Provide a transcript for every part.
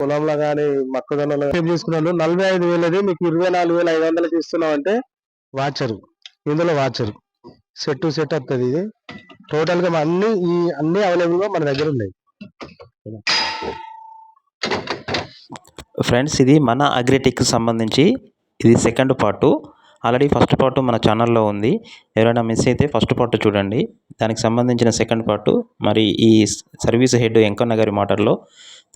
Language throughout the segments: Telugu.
పొలంలో కానీ మొక్కజొన్నలో సేవ్ చేసుకున్నాను నలభై ఐదు వేలది మీకు ఇరవై నాలుగు వేల ఐదు వందలకి ఇస్తున్నాం అంటే వాచరు. ఇందులో వాచరు. సెట్ సెట్ వస్తుంది ఇది. టోటల్గా అన్ని ఈ అన్ని అవైలబుల్గా మన దగ్గర ఉన్నాయి. ఫ్రెండ్స్ ఇది మన అగ్రిటెక్కి సంబంధించి ఇది second part. Already first part మన ఛానల్లో ఉంది. ఎవరైనా మిస్ అయితే ఫస్ట్ పార్ట్ చూడండి. దానికి సంబంధించిన సెకండ్ పార్ట్ మరి ఈ సర్వీస్ హెడ్ వెంకన్న గారి మాటల్లో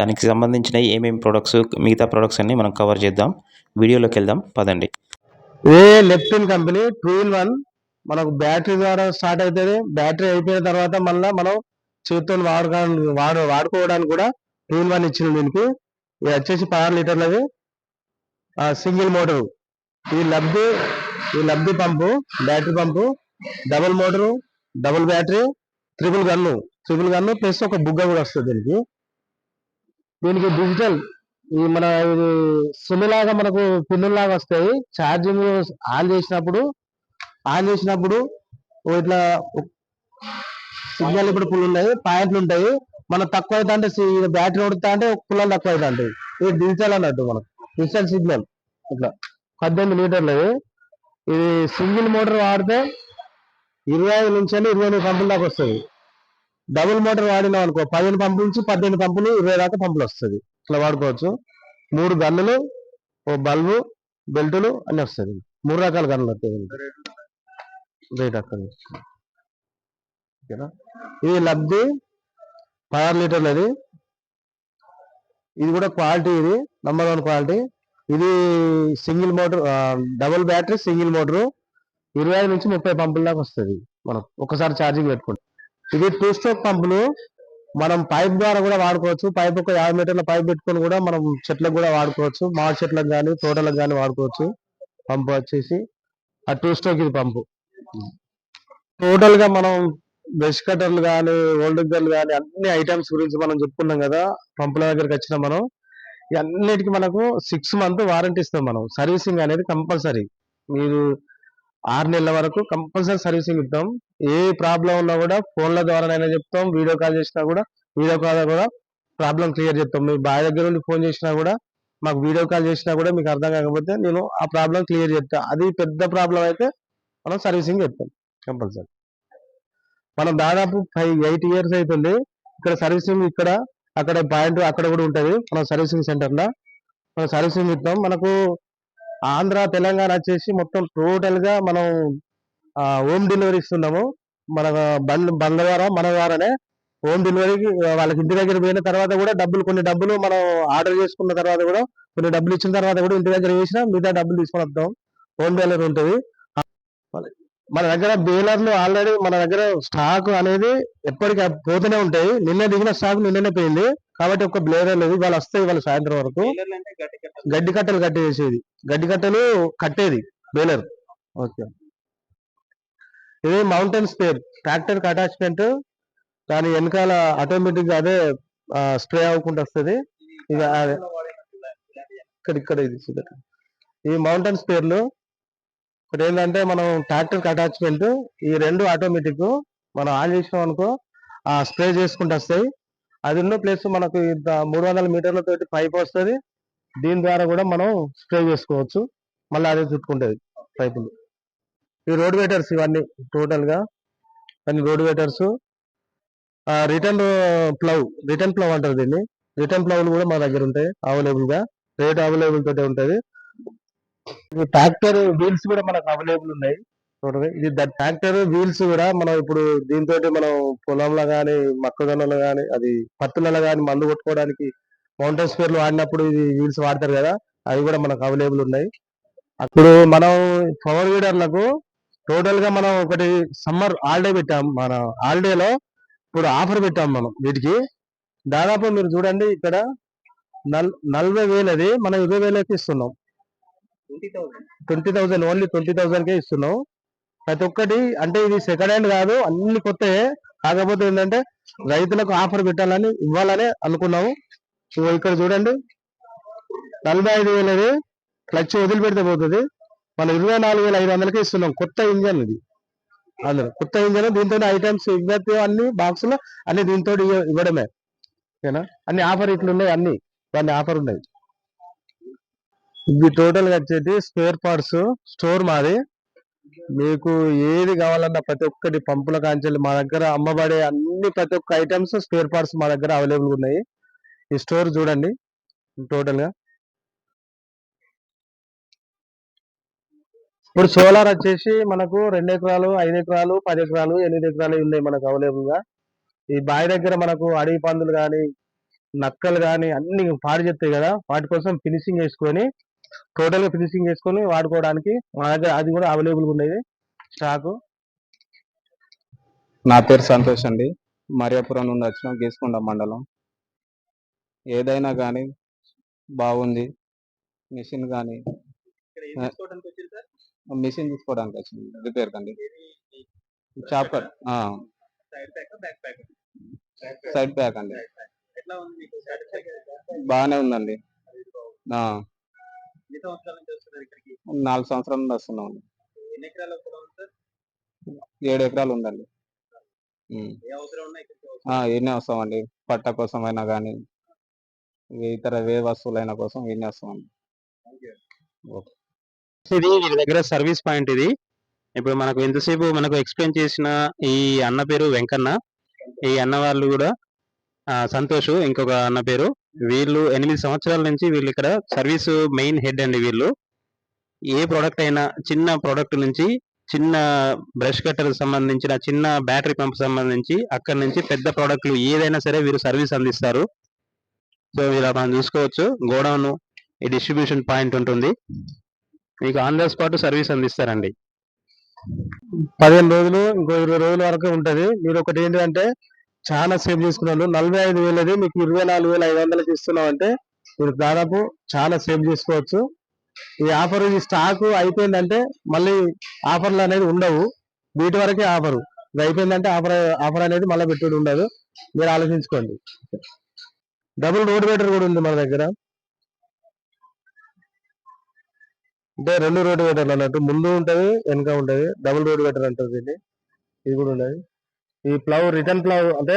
దానికి సంబంధించిన ఏమేమి ప్రొడక్ట్స్ మిగతా ప్రొడక్ట్స్ అన్ని మనం కవర్ చేద్దాం. వీడియోలోకి వెళ్దాం పదండి. ఏ లెప్టిన్ కంపెనీ టూ ఇన్ వన్ మనకు బ్యాటరీ ద్వారా స్టార్ట్ అవుతుంది. బ్యాటరీ అయిపోయిన తర్వాత మళ్ళీ మనం చేతితో వాడుకోవడానికి వాడు వాడుకోవడానికి కూడా టూ ఇన్ వన్ ఇచ్చింది దీనికి. ఇది వచ్చేసి పదహారు లీటర్లది. Single motor. ఈ లబ్ధి ఈ Labdhi pump battery pump double motor double battery triple gun triple gun plus ఒక బుగ్గ కూడా వస్తుంది దీనికి. దీనికి డిజిటల్ ఈ మన ఇది సుమిలాగా మనకు పిన్నులాగా వస్తాయి. ఛార్జింగ్ ఆన్ చేసినప్పుడు ఆన్ చేసినప్పుడు ఇట్లా సిగ్నల్ ఇప్పుడు పుల్లు ఉన్నాయి. పాయింట్లు ఉంటాయి. మనం తక్కువ అవుతా అంటే బ్యాటరీ ఉడుతా అంటే పుల్లలు తక్కువ అవుతా ఉంటాయి ఇది డిజిటల్ అన్నట్టు మనకు. డిజిటల్ సిగ్నల్ ఇట్లా. పద్దెనిమిది లీటర్లు. ఇది సింగిల్ మోటార్ వాడితే ఇరవై ఐదు నుంచి ఇరవై ఎనిమిది పంపుల దాకా వస్తుంది. డబుల్ మోటార్ వాడినాం అనుకో పదిహేను పంపుల నుంచి పద్దెనిమిది పంపులు ఇరవై దాకా పంపులు వస్తుంది. ఇట్లా వాడుకోవచ్చు. మూడు గన్నులు ఓ బల్బు బెల్టులు అన్ని వస్తుంది. మూడు రకాల గన్నులు వస్తాయి రేట్ అక్కడ ఇది లబ్ధి పదహారు లీటర్లు అది. ఇది కూడా క్వాలిటీ ఇది నంబర్ వన్ క్వాలిటీ. ఇది single motor double battery single motor. ఇరవై ఐదు నుంచి ముప్పై పంపుల దాకా వస్తుంది మనం ఒకసారి ఛార్జింగ్ పెట్టుకుంటే. ఇది టూ స్ట్రోక్ పంపులు మనం పైప్ ద్వారా కూడా వాడుకోవచ్చు. పైప్ ఒక యాభై మీటర్ల పైప్ పెట్టుకొని కూడా మనం చెట్లకు కూడా వాడుకోవచ్చు. మామిడి చెట్లకు కానీ తోటలకు కానీ వాడుకోవచ్చు. పంపు వచ్చేసి ఆ టూ స్ట్రోక్ ఇది పంపు. టోటల్గా మనం బ్రష్ కట్టర్లు కానీ ఓల్డ్ గర్లు కానీ అన్ని ఐటమ్స్ గురించి మనం చెప్పుకున్నాం కదా పంపుల దగ్గరికి వచ్చిన మనం ఇవన్నిటికీ మనకు సిక్స్ మంత్ వారంటీ ఇస్తాం మనం. సర్వీసింగ్ అనేది కంపల్సరీ మీరు ఆరు నెలల వరకు కంపల్సరీ సర్వీసింగ్ ఇస్తాం ఏ ప్రాబ్లం ఉన్నా కూడా ఫోన్ల ద్వారానైనా చెప్తాం. వీడియో కాల్ చేసినా కూడా వీడియో కాల్ కూడా ప్రాబ్లం క్లియర్ చెప్తాం. మీ బావి దగ్గర నుండి ఫోన్ చేసినా కూడా మాకు వీడియో కాల్ చేసినా కూడా మీకు అర్థం కాకపోతే నేను ఆ ప్రాబ్లం క్లియర్ చెప్తా. అది పెద్ద ప్రాబ్లం అయితే మనం సర్వీసింగ్ చెప్తాం కంపల్సరీ. మనం దాదాపు ఫైవ్ ఎయిట్ ఇయర్స్ అవుతుంది ఇక్కడ సర్వీసింగ్ ఇక్కడ అక్కడ పాయింట్ అక్కడ కూడా ఉంటుంది. మన సర్వీసింగ్ సెంటర్లో. మనం సర్వీసింగ్ ఇస్తాం మనకు ఆంధ్ర తెలంగాణ వచ్చేసి మొత్తం టోటల్గా మనం హోమ్ డెలివరీ ఇస్తున్నాము. మన బండ్ బండ్ల ద్వారా మన ద్వారానే హోమ్ డెలివరీకి వాళ్ళకి ఇంటి దగ్గర పోయిన తర్వాత కూడా డబ్బులు కొన్ని డబ్బులు మనం ఆర్డర్ చేసుకున్న తర్వాత కూడా కొన్ని డబ్బులు ఇచ్చిన తర్వాత కూడా ఇంటి దగ్గర వేసినా మిగతా డబ్బులు తీసుకొని వస్తాం. హోమ్ డెలివరీ ఉంటుంది. మన దగ్గర బేలర్లు ఆల్రెడీ మన దగ్గర స్టాక్ అనేది ఎప్పటికీ పోతూనే ఉంటాయి. నిన్న దిగిన స్టాక్ నిన్ననే పోయింది. కాబట్టి ఒక బ్లేడర్ లేదు ఇవాళ వస్తాయి ఇవాళ సాయంత్రం వరకు గడ్డి కట్టలు. కట్టేసేది గడ్డి కట్టలు కట్టేది బేలర్ ఓకే. ఇది మౌంటైన్ స్పేర్ ట్రాక్టర్ అటాచ్మెంట్ దాని వెనకాల ఆటోమేటిక్ అదే స్ప్రే అవ్వకుండా వస్తుంది. ఇక అదే. ఇక్కడ ఇక్కడ ఇది. ఈ మౌంటైన్ స్పేర్లు ఇక్కడ ఏంటంటే మనం ట్రాక్టర్ అటాచ్మెంట్ ఈ రెండు ఆటోమేటిక్ మనం ఆన్ చేసినాం అనుకో ఆ స్ప్రే చేసుకుంటూ వస్తాయి. అది ఉన్న ప్లేస్ మనకు ఇంత మూడు వందల మీటర్ల తోటి పైప్ వస్తుంది. దీని ద్వారా కూడా మనం స్ప్రే చేసుకోవచ్చు. మళ్ళీ అదే చుట్టుకుంటుంది పైపులు. ఈ రోడ్ వెటర్స్ ఇవన్నీ టోటల్గా అన్ని road వెటర్స్ return plough return plough అంటారు దీన్ని. రిటర్న్ ప్లవ్లు కూడా మా దగ్గర ఉంటాయి. అవైలబుల్గా రేట్ అవైలబుల్ తోటే ఉంటుంది. ట్రాక్టర్ వీల్స్ కూడా మనకు అవైలబుల్ ఉన్నాయి. చూడండి ఇది ట్రాక్టర్ వీల్స్ కూడా మనం ఇప్పుడు దీంతో మనం పొలంలో గానీ మొక్కజొన్నలో గానీ అది పత్తులలో గానీ మందు కొట్టుకోవడానికి మౌంటైన్ స్పేర్లు వాడినప్పుడు ఇది వీల్స్ వాడతారు కదా అవి కూడా మనకు అవైలబుల్ ఉన్నాయి. అప్పుడు మనం పవర్ వీడర్లకు టోటల్గా మనం ఒకటి సమ్మర్ హాలిడే పెట్టాం. మన హాలిడేలో ఇప్పుడు ఆఫర్ పెట్టాం మనం వీటికి. దాదాపు మీరు చూడండి ఇక్కడ నల్ నలభై వేలు అది మనం ఇరవై వేలకి ఇస్తున్నాం. Twenty thousand only twenty thousand కే ఇస్తున్నాం. ప్రతి ఒక్కటి అంటే ఇది సెకండ్ హ్యాండ్ కాదు అన్ని కొత్తయే కాకపోతే ఏంటంటే రైతులకు ఆఫర్ పెట్టాలని ఇవ్వాలని అనుకున్నాము. సో ఇక్కడ చూడండి. నలభై ఐదు వేలది క్లచ్ వదిలిపెడితే పోతుంది. మనం ఇరవై నాలుగు వేల ఐదు వందలకి ఇస్తున్నాం కొత్త ఇంజన్ ఇది. అందులో కొత్త ఇంజన్ దీంతో ఐటమ్స్ ఇవ్వచ్చు అన్ని బాక్స్లో అన్ని దీంతో ఇవ్వడమే. ఓకేనా? అన్ని ఆఫర్ ఇట్లున్నాయి అన్ని. దాన్ని ఆఫర్ ఉన్నాయి. ఇది టోటల్గా వచ్చేది వచ్చేసి స్పేర్ పార్ట్స్ స్టోర్ మాది. మీకు ఏది కావాలన్నా ప్రతి ఒక్కటి పంపుల కాంచెలు మా దగ్గర అమ్మబడే అన్ని ప్రతి ఒక్క ఐటమ్స్ స్పేర్ పార్ట్స్ మా దగ్గర అవైలబుల్ ఉన్నాయి. ఈ స్టోర్ చూడండి టోటల్గా. ఇప్పుడు సోలార్ వచ్చేసి మనకు రెండు ఎకరాలు ఐదు ఎకరాలు పది ఎకరాలు ఎనిమిది ఎకరాలు ఉన్నాయి మనకు అవైలబుల్గా. ఈ బావి దగ్గర మనకు అడవి పందులు కానీ నక్కలు కానీ అన్ని పాడు చెప్తాయి కదా. వాటి కోసం ఫినిషింగ్ వేసుకొని టోటల్గా ఫినిషింగ్ చేసుకొని వాడుకోవడానికి మా దగ్గర అది కూడా అవైలబుల్ ఉన్నది స్టాక్. నా పేరు సంతోష్ అండి. మరియాపురం నుండి వచ్చిన గీసుకొండ మండలం. ఏదైనా కానీ బాగుంది. మిషన్ కానీ మిషన్ తీసుకోవడానికి వచ్చింది. రిపేర్ కండి. కట్ సైడ్ ప్యాక్ అండి. బాగానే ఉందండి. నాలుగు సంవత్సరాల నుండి వస్తున్నాం ఏడు ఎకరాలు ఉందండి. ఈయనే వస్తామండి పట్ట కోసం అయినా కానీ ఇతర వే వస్తువులైన కోసం ఈయనే వస్తామండి ఇది వీరి దగ్గర సర్వీస్ పాయింట్ ఇది. ఇప్పుడు మనకు ఎంతసేపు మనకు ఎక్స్ప్లెయిన్ చేసిన ఈ అన్న పేరు వెంకన్న. ఈ అన్న వాళ్ళు కూడా సంతోష్ ఇంకొక అన్న పేరు. వీళ్ళు ఎనిమిది సంవత్సరాల నుంచి వీళ్ళు ఇక్కడ సర్వీస్ మెయిన్ హెడ్ అండి వీళ్ళు. ఏ ప్రోడక్ట్ అయినా చిన్న ప్రోడక్ట్ నుంచి చిన్న బ్రష్ కట్టర్ సంబంధించిన చిన్న బ్యాటరీ పంప్ సంబంధించి అక్కడ నుంచి పెద్ద ప్రోడక్ట్లు ఏదైనా సరే వీరు సర్వీస్ అందిస్తారు. సో మీరు మనం చూసుకోవచ్చు. గోడౌన్ ఈ డిస్ట్రిబ్యూషన్ పాయింట్ ఉంటుంది. మీకు ఆన్ ద స్పాట్ సర్వీస్ అందిస్తారండి. పదిహేను రోజులు ఇంకో ఇరవై రోజుల వరకు ఉంటుంది. మీరు ఒకటి ఏంటంటే చాలా సేవ్ చేసుకున్నాను నలభై ఐదు వేలది మీకు ఇరవై నాలుగు వేల ఐదు వందలకి ఇస్తున్నాం అంటే మీరు దాదాపు చాలా సేవ్ చేసుకోవచ్చు. ఈ ఆఫర్ ఈ స్టాక్ అయిపోయిందంటే మళ్ళీ ఆఫర్లు అనేది ఉండవు. వీటి వరకే ఆఫరు. ఇది అయిపోయిందంటే ఆఫర్ ఆఫర్ అనేది మళ్ళీ పెట్టుడు ఉండదు. మీరు ఆలోచించుకోండి. డబుల్ రోడ్ మీటర్ కూడా ఉంది మన దగ్గర. అంటే రెండు రోడ్ మీటర్లు అన్నట్టు. ముందు ఉంటుంది వెనుక ఉంటుంది. డబుల్ రోడ్ మీటర్ అంటారు దీన్ని. ఇది కూడా ఉండదు ఈ ప్లవ్ రిటర్న్ ప్లవ్ అంటే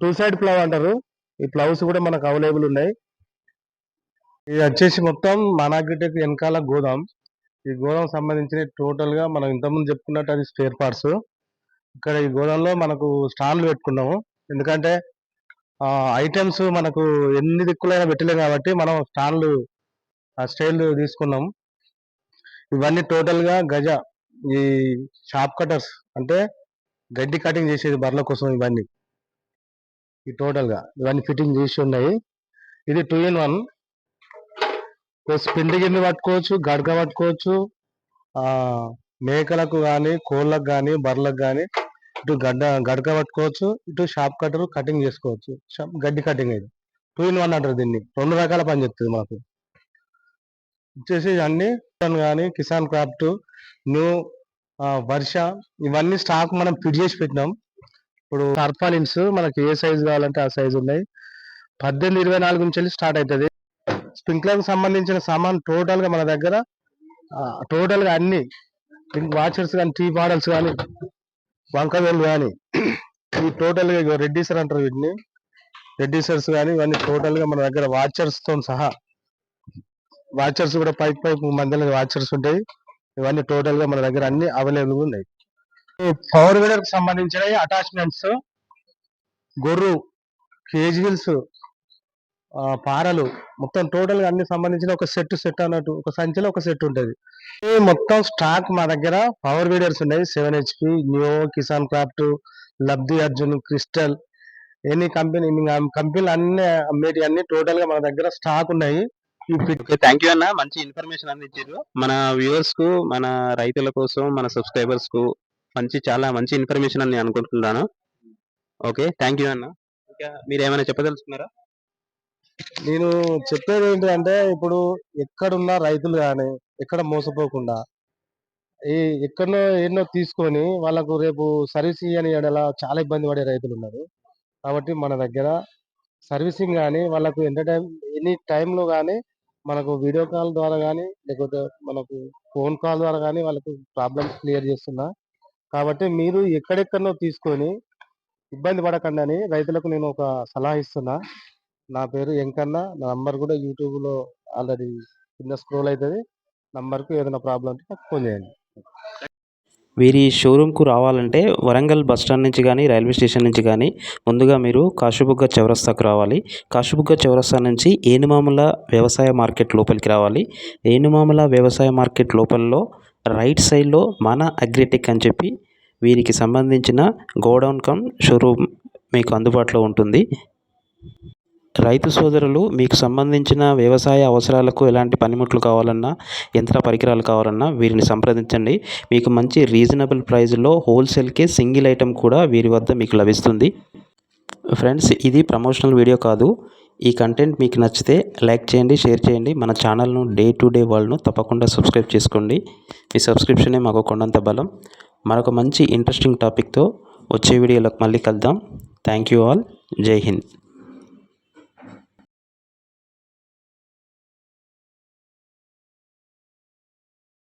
టూ సైడ్ ప్లవ్ అంటారు. ఈ ప్లవ్స్ కూడా మనకు అవైలబుల్ ఉన్నాయి. ఇది వచ్చేసి మొత్తం మనాగ్రిటెక్ వెనకాల గోదాం. ఈ గోదాం సంబంధించిన టోటల్గా మనం ఇంతకుముందు చెప్పుకున్నట్టు అది స్పేర్ పార్ట్స్ ఇక్కడ ఈ గోదాంలో మనకు స్టాండ్లు పెట్టుకున్నాము. ఎందుకంటే ఐటమ్స్ మనకు ఎన్ని దిక్కులైనా పెట్టలేం కాబట్టి మనం స్టాండ్లు ఆ స్టైల్ తీసుకున్నాం ఇవన్నీ టోటల్గా గజ ఈ షాప్ కటర్స్ అంటే గడ్డి కటింగ్ చేసేది బర్ల కోసం ఇవన్నీ. ఈ టోటల్గా ఇవన్నీ ఫిట్టింగ్ చేసి ఉన్నాయి. ఇది టూ ఇన్ వన్ ప్లస్ పిండి గిన్నె పట్టుకోవచ్చు గడక పట్టుకోవచ్చు మేకలకు కానీ కోళ్ళకు కానీ బర్రెలకు కానీ ఇటు గడ్డ గడక పట్టుకోవచ్చు ఇటు షాప్ కటర్ కటింగ్ చేసుకోవచ్చు. షాప్ గడ్డి కటింగ్ ఇది. టూ ఇన్ వన్ అంటారు దీన్ని. రెండు రకాల పని చెప్తుంది మాకు. వచ్చేసి అన్ని కానీ కిసాన్ క్రాఫ్ట్ న్యూ వర్ష ఇవన్నీ స్టాక్ మనం ఫిట్ చేసి పెట్టినాం. ఇప్పుడు టర్పాలిన్స్ మనకి ఏ సైజ్ కావాలంటే ఆ సైజ్ ఉన్నాయి. పద్దెనిమిది ఇరవై నాలుగు నుంచి వెళ్ళి స్టార్ట్ అవుతుంది స్ప్రింక్లర్కి సంబంధించిన సామాన్ టోటల్గా మన దగ్గర టోటల్గా అన్ని వాచర్స్ కానీ టీ బాటిల్స్ కానీ వంకవేలు కానీ ఈ టోటల్గా అంటారు వీటిని. రెడ్డిసర్స్ కానీ ఇవన్నీ టోటల్గా మన దగ్గర వాచర్స్తో సహా వాచర్స్ కూడా పైకి పైపు మందిలో వాచర్స్ ఉంటాయి. ఇవన్నీ టోటల్గా మన దగ్గర అన్ని అవైలబుల్ ఉన్నాయి. పవర్ వీడర్కు సంబంధించిన అటాచ్మెంట్స్ గొర్రు కేజీల్స్ పారలు మొత్తం టోటల్గా అన్ని సంబంధించిన ఒక సెట్ సెట్ అన్నట్టు ఒక సంచిలో ఒక సెట్ ఉంటుంది. ఈ మొత్తం స్టాక్ మా దగ్గర పవర్ వీడర్స్ ఉన్నాయి. Seven HP new Kisan Kraft Labdhi Arjun crystal any company కంపెనీలు అన్ని అమ్మేటి అన్ని టోటల్గా మన దగ్గర స్టాక్ ఉన్నాయి. థ్యాంక్ యూ అన్న. మంచి ఇన్ఫర్మేషన్ అందించారు మన వ్యూవర్స్కు మన రైతుల కోసం మన సబ్స్క్రైబర్స్కు మంచి చాలా మంచి ఇన్ఫర్మేషన్ అని అనుకుంటున్నాను. ఓకే థ్యాంక్ యూ అన్న. ఇంకా మీరు ఏమైనా చెప్పదలుచుకున్నారా? నేను చెప్పేది ఏంటంటే ఇప్పుడు ఎక్కడున్న రైతులు కానీ ఎక్కడ మోసపోకుండా ఈ ఎక్కడో ఎన్నో తీసుకొని వాళ్ళకు రేపు సర్వీస్ అని ఎడల చాలా ఇబ్బంది పడే రైతులు ఉన్నారు. కాబట్టి మన దగ్గర సర్వీసింగ్ కానీ వాళ్ళకు ఎంటర్టైన్ ఎనీ టైంలో కానీ మనకు వీడియో కాల్ ద్వారా కానీ లేకపోతే మనకు ఫోన్ కాల్ ద్వారా కానీ వాళ్ళకు ప్రాబ్లమ్స్ క్లియర్ చేస్తున్నా. కాబట్టి మీరు ఎక్కడెక్కడనో తీసుకొని ఇబ్బంది పడకండి అని రైతులకు నేను ఒక సలహా ఇస్తున్నా. నా పేరు ఎంకన్న నా నంబర్ కూడా యూట్యూబ్లో ఆల్రెడీ కింద స్క్రోల్ అవుతుంది. నంబర్కు ఏదైనా ప్రాబ్లం ఉంటే నాకు ఫోన్ చేయండి. వీరి షోరూమ్కు రావాలంటే వరంగల్ బస్ స్టాండ్ నుంచి కానీ రైల్వే స్టేషన్ నుంచి కానీ ముందుగా మీరు కాశీబుగ్గ చౌరస్తాకు రావాలి. కాశీబుగ్గ చౌరస్తా నుంచి ఏనుమాముల వ్యవసాయ మార్కెట్ లోపలికి రావాలి. ఏనుమాముల వ్యవసాయ మార్కెట్ లోపలలో రైట్ సైడ్లో మన అగ్రిటెక్ అని చెప్పి వీరికి సంబంధించిన గోడౌన్ కమ్ షోరూమ్ మీకు అందుబాటులో ఉంటుంది. రైతు సోదరులు మీకు సంబంధించిన వ్యవసాయ అవసరాలకు ఎలాంటి పనిముట్లు కావాలన్నా యంత్ర పరికరాలు కావాలన్నా వీరిని సంప్రదించండి. మీకు మంచి రీజనబుల్ ప్రైస్లో హోల్సేల్కే సింగిల్ ఐటెం కూడా వీరి వద్ద మీకు లభిస్తుంది. ఫ్రెండ్స్ ఇది ప్రమోషనల్ వీడియో కాదు. ఈ కంటెంట్ మీకు నచ్చితే లైక్ చేయండి షేర్ చేయండి. మన ఛానల్ను డే టు డే వరల్డ్ను తప్పకుండా సబ్స్క్రైబ్ చేసుకోండి. మీ సబ్స్క్రిప్షనే మాకు కొండంత బలం. మరొక మంచి ఇంట్రెస్టింగ్ టాపిక్తో వచ్చే వీడియోలోకి మళ్ళీ కలుద్దాం. Thank you all. జై హింద్.